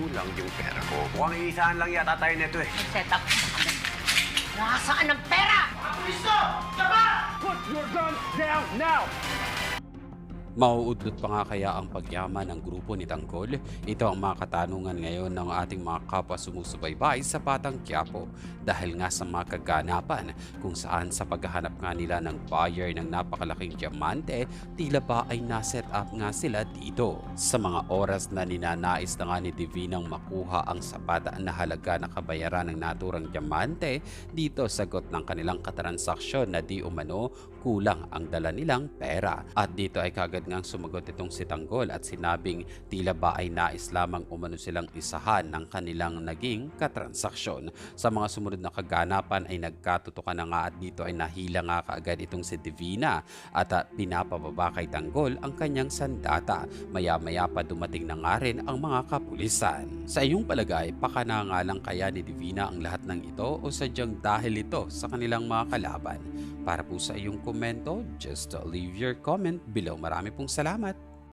kulang yung pera ko. Mukhang iisahan lang yata tayo nito eh. Set up. Nasaan ang pera? Put your gun down now! Mauudlot pa nga kaya ang pagyaman ng grupo ni Tanggol? Ito ang mga katanungan ngayon ng ating mga kapwa sumusubaybay sa Batang Quiapo dahil nga sa mga kaganapan kung saan sa paghahanap nga nila ng buyer ng napakalaking diamante, tila ba ay naset up nga sila dito. Sa mga oras na ninanais na nga ni Divinang makuha ang sapat na halaga na kabayaran ng naturang diamante, dito sagot ng kanilang katransaksyon na di umano kulang ang dala nilang pera. At dito ay kagad ngang sumagot itong si Tanggol at sinabing tila ba ay nais lamang umano silang isahan ng kanilang naging katransaksyon. Sa mga sumunod na kaganapan ay nagkatutukan na nga at dito ay nahila nga kaagad itong si Divina at ah, pinapababa kay Tanggol ang kanyang sandata. Maya-maya pa dumating na nga rin ang mga kapulisan. Sa iyong palagay, pakanangalang kaya ni Divina ang lahat ng ito o sadyang dahil ito sa kanilang mga kalaban? Para po sa iyong komento, just leave your comment below. Marami pong salamat.